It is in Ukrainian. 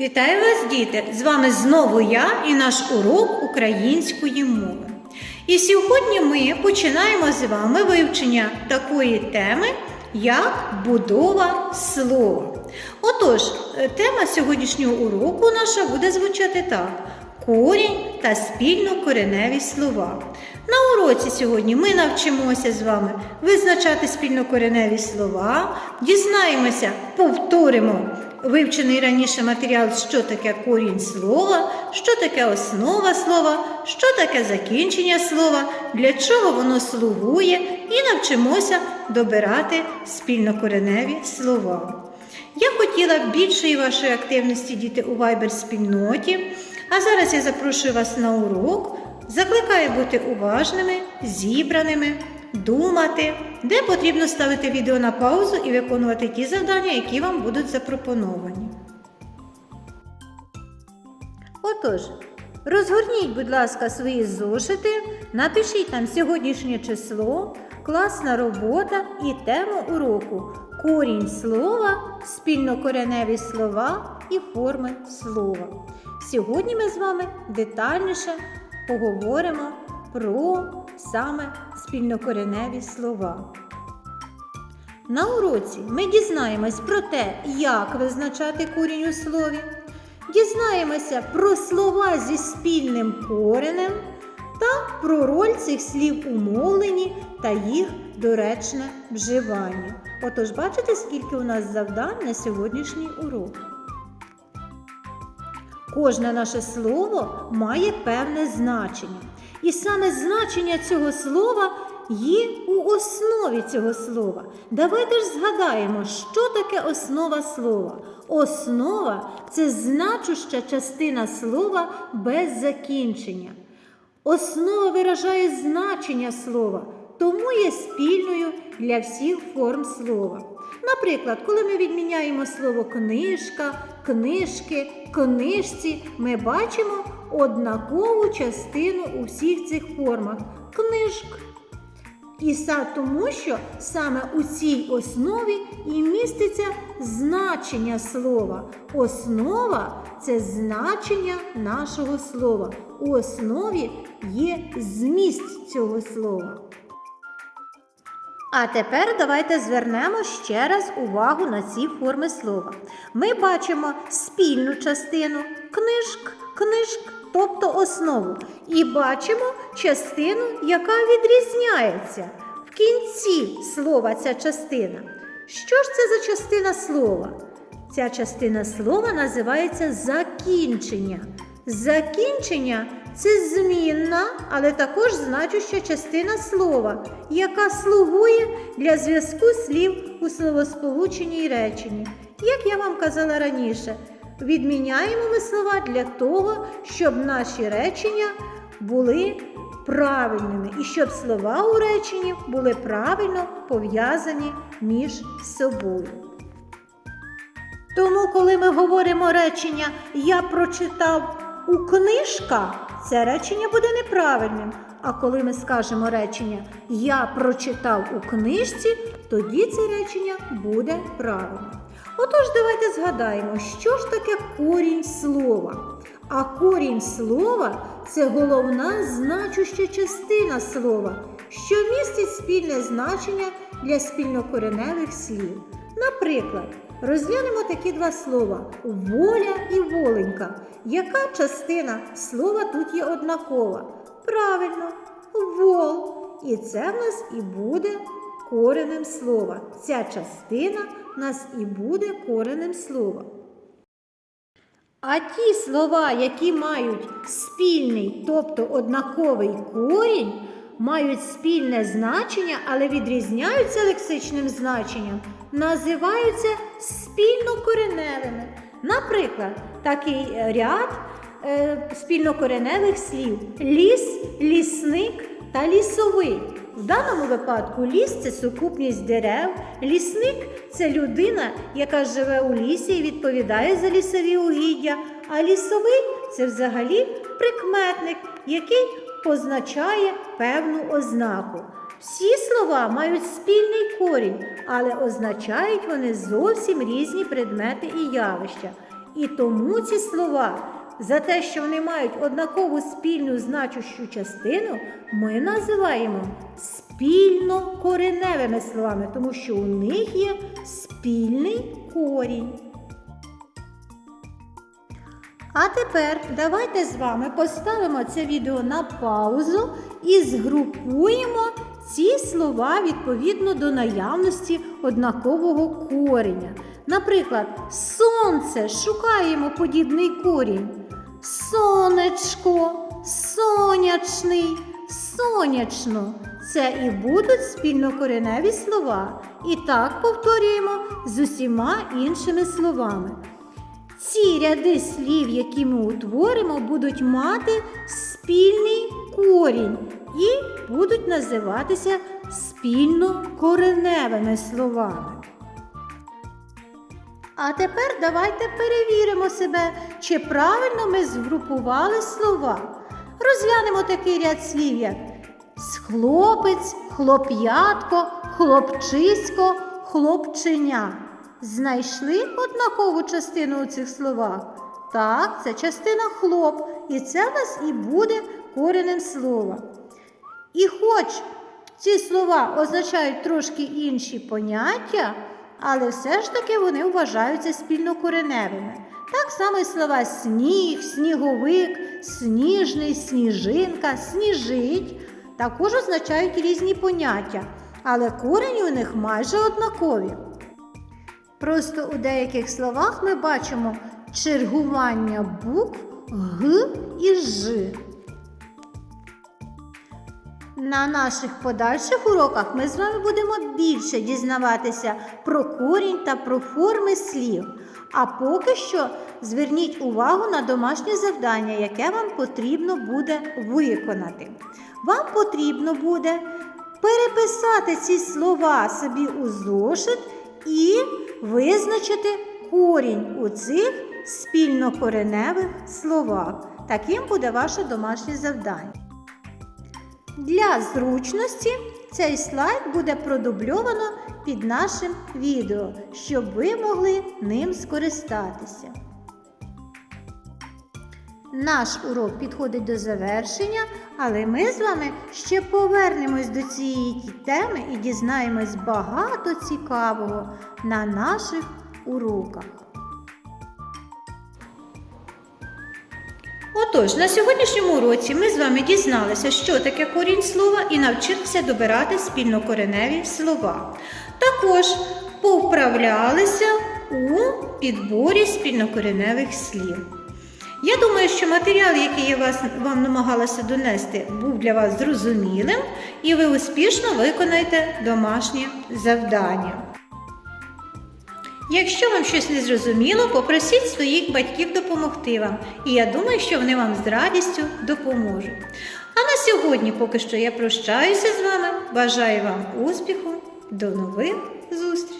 Вітаю вас, діти! З вами знову я і наш урок української мови. І сьогодні ми починаємо з вами вивчення такої теми, як будова слова. Отож, е, тема сьогоднішнього уроку наша буде звучати так: корінь та спільнокореневі слова. На уроці сьогодні ми навчимося з вами визначати спільнокореневі слова, дізнаємося, повторимо вивчений раніше матеріал, що таке корінь слова, що таке основа слова, що таке закінчення слова, для чого воно слугує, і навчимося добирати спільнокореневі слова. Я хотіла більшої вашої активності діти у Viber спільноті, а зараз я запрошую вас на урок. Закликаю бути уважними, зібраними, думати, де потрібно ставити відео на паузу і виконувати ті завдання, які вам будуть запропоновані. Отож, розгорніть, будь ласка, свої зошити, напишіть там сьогоднішнє число, класна робота і тему уроку. Корінь слова, спільнокореневі слова і форми слова. Сьогодні ми з вами детальніше поговоримо про саме спільнокореневі слова. На уроці ми дізнаємось про те, як визначати корінь у слові, дізнаємося про слова зі спільним коренем та про роль цих слів у мовленні та їх доречне вживання. Отож, бачите, скільки у нас завдань на сьогоднішній урок. Кожне наше слово має певне значення. І саме значення цього слова є у основі цього слова. Давайте ж згадаємо, що таке основа слова. Основа це значуща частина слова без закінчення. Основа виражає значення слова, тому є спільною для всіх форм слова. Наприклад, коли ми відміняємо слово книжка, книжки, книжці, ми бачимо однакову частину у всіх цих формах книжк. І са тому, що саме у цій основі і міститься значення слова. Основа це значення нашого слова. У основі є зміст цього слова. А тепер давайте звернемо ще раз увагу на ці форми слова. Ми бачимо спільну частину книжк, книжк, тобто основу. І бачимо частину, яка відрізняється. В кінці слова ця частина. Що ж це за частина слова? Ця частина слова називається закінчення. Закінчення це змінна, але також значуща частина слова, яка слугує для зв'язку слів у словосполученні й реченні. Як я вам казала раніше, відміняємо ми слова для того, щоб наші речення були правильними і щоб слова у реченні були правильно пов'язані між собою. Тому, коли ми говоримо речення Я прочитав у книжка, це речення буде неправильним. А коли ми скажемо речення Я прочитав у книжці, тоді це речення буде правильним. Отож, давайте згадаємо, що ж таке корінь слова. А корінь слова це головна значуща частина слова, що містить спільне значення для спільнокореневих слів. Наприклад, розглянемо такі два слова воля і воленька. Яка частина слова тут є однакова? Правильно, вол. І це в нас і буде коренем слова. Ця частина нас і буде коренем слова. А ті слова, які мають спільний, тобто однаковий корінь, мають спільне значення, але відрізняються лексичним значенням, називаються спільнокореневими. Наприклад, такий ряд е, спільнокореневих слів ліс, лісник та лісовий. В даному випадку ліс це сукупність дерев, лісник це людина, яка живе у лісі і відповідає за лісові угіддя, а лісовий це взагалі прикметник, який позначає певну ознаку. Всі слова мають спільний корінь, але означають вони зовсім різні предмети і явища. І тому ці слова, за те, що вони мають однакову спільну значущу частину, ми називаємо спільнокореневими словами, тому що у них є спільний корінь. А тепер давайте з вами поставимо це відео на паузу і згрупуємо ці слова відповідно до наявності однакового кореня. Наприклад, сонце шукаємо подібний корінь. Сонечко, сонячний, сонячно. Це і будуть спільнокореневі слова. І так повторюємо з усіма іншими словами. Ці ряди слів, які ми утворимо, будуть мати спільний корінь і будуть називатися спільнокореневими словами. А тепер давайте перевіримо себе, чи правильно ми згрупували слова. Розглянемо такий ряд слів, як хлопець, хлоп'ятко, хлопчисько, хлопченя. Знайшли однакову частину у цих словах? Так, це частина хлоп, і це в нас і буде коренем слова. І хоч ці слова означають трошки інші поняття, але все ж таки вони вважаються спільнокореневими. Так само і слова сніг, сніговик, сніжний, сніжинка, сніжить також означають різні поняття, але корені у них майже однакові. Просто у деяких словах ми бачимо чергування букв Г і Ж. На наших подальших уроках ми з вами будемо більше дізнаватися про корінь та про форми слів. А поки що зверніть увагу на домашнє завдання, яке вам потрібно буде виконати. Вам потрібно буде переписати ці слова собі у зошит і визначити корінь у цих спільнокореневих словах. Таким буде ваше домашнє завдання. Для зручності цей слайд буде продубльовано під нашим відео, щоб ви могли ним скористатися. Наш урок підходить до завершення, але ми з вами ще повернемось до цієї теми і дізнаємось багато цікавого на наших уроках. Отож, на сьогоднішньому уроці ми з вами дізналися, що таке корінь слова і навчилися добирати спільнокореневі слова. Також повправлялися у підборі спільнокореневих слів. Я думаю, що матеріал, який я вас, вам намагалася донести, був для вас зрозумілим, і ви успішно виконаєте домашнє завдання. Якщо вам щось не зрозуміло, попросіть своїх батьків допомогти вам, і я думаю, що вони вам з радістю допоможуть. А на сьогодні поки що я прощаюся з вами, бажаю вам успіху, до нових зустрічей!